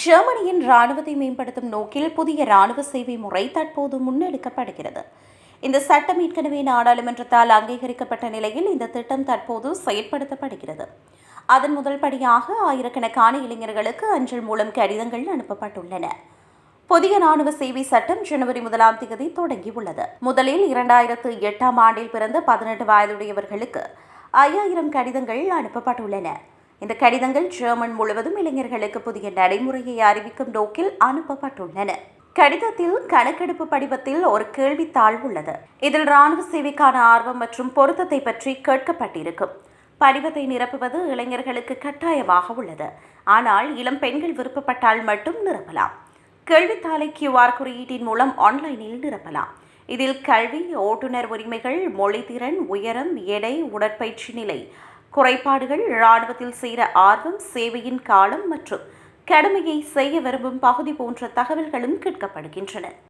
ஜெர்மனியின் ராணுவத்தை மேம்படுத்தும் நோக்கில் புதிய ராணுவ சேவை முறை தற்போது முன்னெடுக்கப்படுகிறது. இந்த சட்டம் ஏற்கனவே நாடாளுமன்றத்தால் அங்கீகரிக்கப்பட்ட நிலையில் இந்த திட்டம் தற்போது செயற்படுத்தப்படுகிறது. அதன் முதல் படியாக ஆயிரக்கணக்கான இளைஞர்களுக்கு அஞ்சல் மூலம் கடிதங்கள் அனுப்பப்பட்டுள்ளன. புதிய ராணுவ சேவை சட்டம் ஜனவரி முதலாம் தேதி தொடங்கியுள்ளது. முதலில் இரண்டாயிரத்து எட்டாம் ஆண்டில் பிறந்த பதினெட்டு வயதுடையவர்களுக்கு ஐயாயிரம் கடிதங்கள் அனுப்பப்பட்டுள்ளன. இந்த கடிதங்கள் ஜெர்மன் முழுவதும் இளைஞர்களுக்கு புதிய நடைமுறையை அறிவிக்கும் நோக்கில் அனுப்பப்பட்டுள்ளன. கடிதத்தில் கணக்கெடுப்பு படிவத்தில் ஒரு கேள்வித்தாள் உள்ளது. இதில் ராணுவ சேவைக்கான ஆர்வம் மற்றும் பொருத்தத்தை பற்றி கேட்கப்பட்டிருக்கும். படிவத்தை நிரப்புவது இளைஞர்களுக்கு கட்டாயமாக உள்ளது. ஆனால் இளம் பெண்கள் விருப்பப்பட்டால் மட்டும் நிரப்பலாம். கேள்வித்தாளை கியூஆர் குறியீட்டின் மூலம் ஆன்லைனில் நிரப்பலாம். இதில் கல்வி ஓட்டுநர் உரிமைகள் மொழித்திறன் உயரம் எடை உடற்பயிற்சி நிலை குறைபாடுகள் இராணுவத்தில் சேர ஆர்வம் சேவையின் காலம் மற்றும் கடமையை செய்ய விரும்பும் பகுதி போன்ற தகவல்களும் கேட்கப்படுகின்றன.